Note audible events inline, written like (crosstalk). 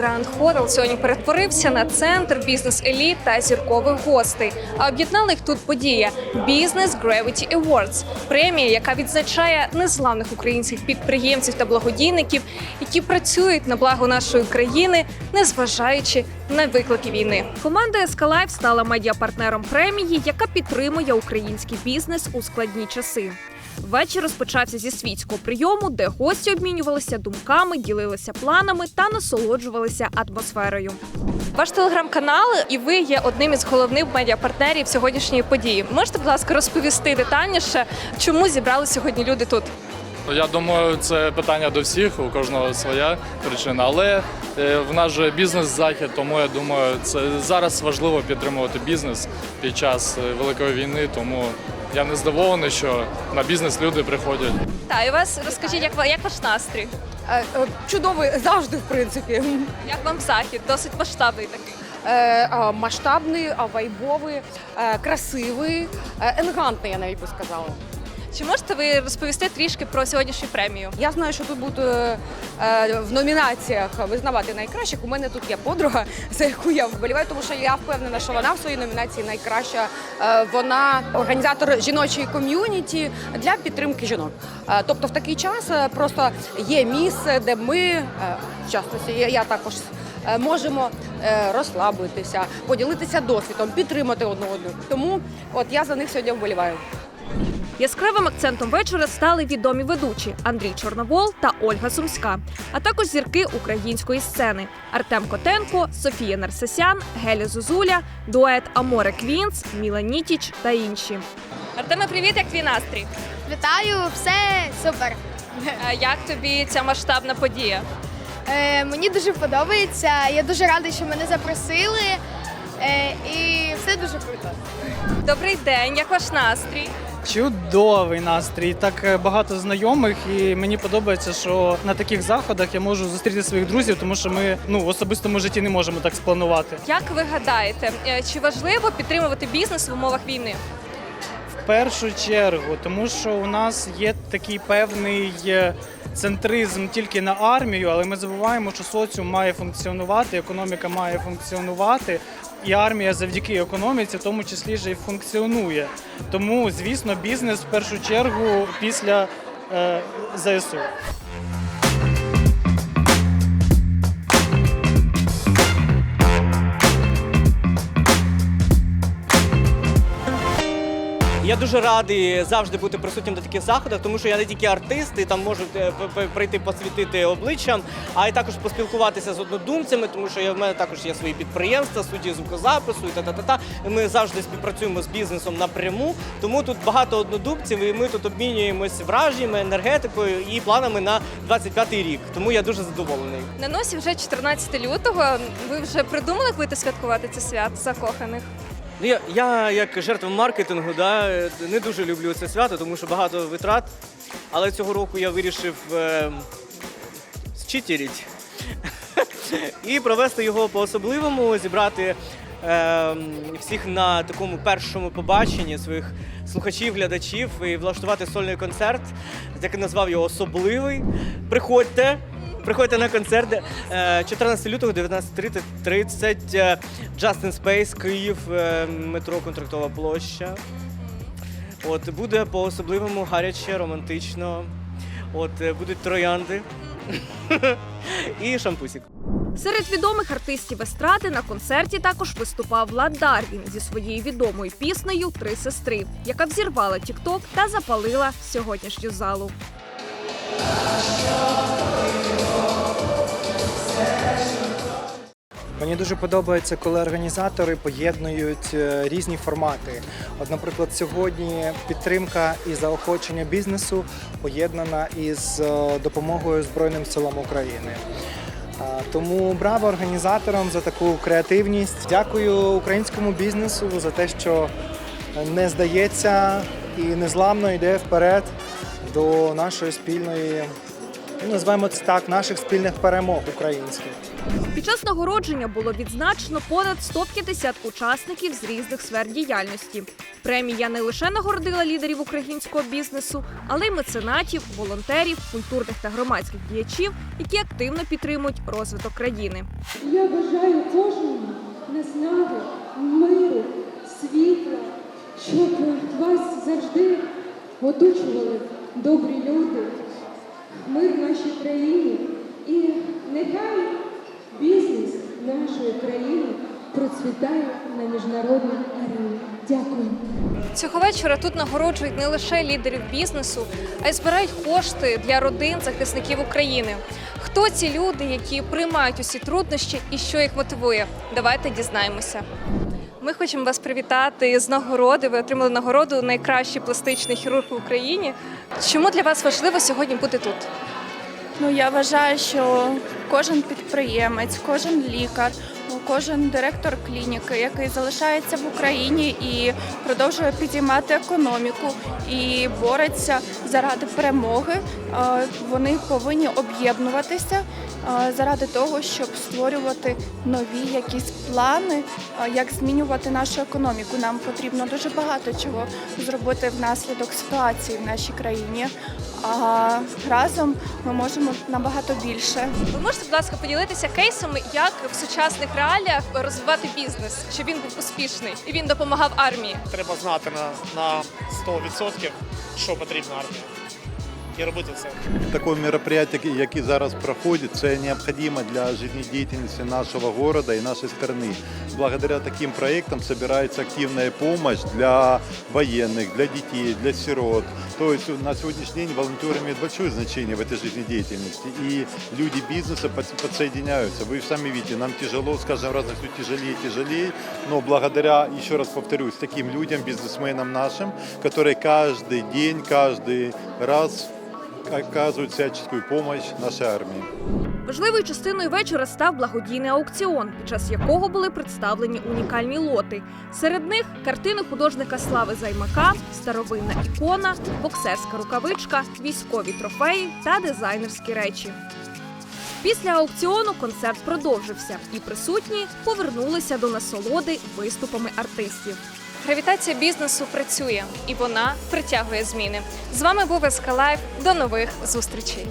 Grand Hotel сьогодні перетворився на центр бізнес-еліт та зіркових гостей. А об'єднала їх тут подія Business Gravity Awards – премія, яка відзначає незламних українських підприємців та благодійників, які працюють на благо нашої країни, незважаючи на виклики війни. Команда Escalife стала медіапартнером премії, яка підтримує український бізнес у складні часи. Вечір розпочався зі світського прийому, де гості обмінювалися думками, ділилися планами та насолоджувалися атмосферою. Ваш телеграм-канал і ви є одним із головних медіапартнерів сьогоднішньої події. Можете, будь ласка, розповісти детальніше, чому зібрали сьогодні люди тут? Ну, Я думаю, це питання до всіх, у кожного своя причина. Але е, в нас же бізнес-захід, тому я думаю, це зараз важливо підтримувати бізнес під час е, великої війни. Тому я не здивований, що на бізнес люди приходять. Та і вас розкажіть, як, як ваш настрій? Е, е, Чудовий завжди, в принципі. Як вам захід? Досить масштабний такий. Е, Масштабний, вайбовий, е, красивий, е, елегантний, я навіть би сказала. Чи можете ви розповісти трішки про сьогоднішню премію? Я знаю, що тут буде е, в номінаціях визнавати найкращих. У мене тут є подруга, (laughs) за яку я вболіваю, тому що я впевнена, що вона в своїй номінації найкраща. Е, Вона організатор жіночої ком'юніті для підтримки жінок. Е, Тобто, в такий час е, просто є місце, де ми, е, в частності, я- я також. е, Можемо е, розслабитися, поділитися досвідом, підтримати одне одну. Тому от я за них сьогодні вболіваю. Яскравим акцентом вечора стали відомі ведучі Андрій Чорновол та Ольга Сумська, а також зірки української сцени Артем Котенко, Софія Нарсесян, Геля Зозуля, дует Аморе Квінс, Міла Нітіч та інші. Артеме, привіт, як твій настрій? Вітаю, все супер. Е, Як тобі ця масштабна подія? Е, мені дуже подобається. Я дуже рада, що мене запросили. Е, і все дуже круто. Добрий день, як ваш настрій? Чудовий настрій, так е, багато знайомих, і мені подобається, що на таких заходах я можу зустріти своїх друзів, тому що ми ну в особистому житті не можемо так спланувати. Як ви гадаєте, е, чи важливо підтримувати бізнес в умовах війни? Першу чергу, тому що у нас є такий певний е, центризм тільки на армію, але ми забуваємо, що соціум має функціонувати, економіка має функціонувати. І армія завдяки економіці, в тому числі ж і функціонує. Тому, звісно, бізнес в першу чергу після е, ЗСУ. Дуже радий завжди бути присутнім на таких заходах, тому що я не тільки артист, і там можу е, прийти посвітити обличчям, а й також поспілкуватися з однодумцями, тому що я в мене також є свої підприємства, студії звукозапису і та-та-та-та. Ми завжди співпрацюємо з бізнесом напряму. Тому тут багато однодумців, і ми тут обмінюємось враженнями, енергетикою і планами на 25-й рік. Тому я дуже задоволений. На носі вже 14 лютого. Ви вже придумали, як будете святкувати це свято закоханих? Ну, я, я як жертва маркетингу, да, не дуже люблю це свято, тому що багато витрат. Але цього року я вирішив е, зчитеріть і провести його по-особливому, зібрати е, всіх на такому першому побаченні своїх слухачів, глядачів і влаштувати сольний концерт, як я назвав його особливий. Приходьте. Приходьте на концерт е, 14 лютого, 19.30, е, Justin Space, Київ, е, метро Контрактова площа. От буде по-особливому гаряче, романтично. От будуть троянди (laughs) і шампусик. Серед відомих артистів естради на концерті також виступав Влад Дарвін зі своєю відомою піснею Три сестри, яка взірвала Тікток та запалила сьогоднішню залу. Мені дуже подобається, коли організатори поєднують е, різні формати. От, наприклад, сьогодні підтримка і заохочення бізнесу поєднана із е, допомогою Збройним силам України. Тому браво організаторам за таку креативність. Дякую українському бізнесу за те, що не здається і незламно йде вперед до нашої спільної називаємо це так, наших спільних перемог українських. Під час нагородження було відзначено понад 150 учасників з різних сфер діяльності. Премія не лише нагородила лідерів українського бізнесу, але й меценатів, волонтерів, культурних та громадських діячів, які активно підтримують розвиток країни. Я бажаю кожному наснаги, миру, світла, щоб вас завжди оточували добрі люди, мир в нашій країні і нехай бізнес нашої країни процвітає на міжнародній арені. Дякую. Цього вечора тут нагороджують не лише лідерів бізнесу, а й збирають кошти для родин захисників України. Хто ці люди, які приймають усі труднощі і що їх мотивує? Давайте дізнаємося. Ми хочемо вас привітати з нагороди. Ви отримали нагороду найкращий пластичний хірург в Україні. Чому для вас важливо сьогодні бути тут? Ну я вважаю, що кожен підприємець, кожен лікар, кожен директор клініки, який залишається в Україні і продовжує підіймати економіку і бореться заради перемоги, е, вони повинні об'єднуватися заради того, щоб створювати нові якісь плани, як змінювати нашу економіку. Нам потрібно дуже багато чого зробити внаслідок ситуації в нашій країні. А разом ми можемо набагато більше. Ви можете, будь ласка, поділитися кейсами, як в сучасних реаліях розвивати бізнес, щоб він був успішний і він допомагав армії. Треба знати на, на 100%, що потрібно армії І робити це. Таке мероприятие, яке зараз проходить, це необхідно для життєдіяльності нашого міста і нашої країни. Благодаря таким проектам збирається активна допомога для воєнних, для дітей, для сирот. То есть на сегодняшний день волонтеры имеют большое значение в этой жизнедеятельности. И люди бизнеса под- подсоединяются. Вы сами видите, нам тяжело, с каждым разом все тяжелее и тяжелее. Но благодаря, еще раз повторюсь, таким людям, бизнесменам нашим, которые каждый день, каждый раз оказывают всяческую помощь нашей армии. Важливою частиною вечора став благодійний аукціон, під час якого були представлені унікальні лоти. Серед них картини художника Слави Займака, старовинна ікона, боксерська рукавичка, військові трофеї та дизайнерські речі. Після аукціону концерт продовжився, і присутні повернулися до насолоди виступами артистів. Гравітація бізнесу працює і вона притягує зміни. З вами був СК Лайф. До нових зустрічей.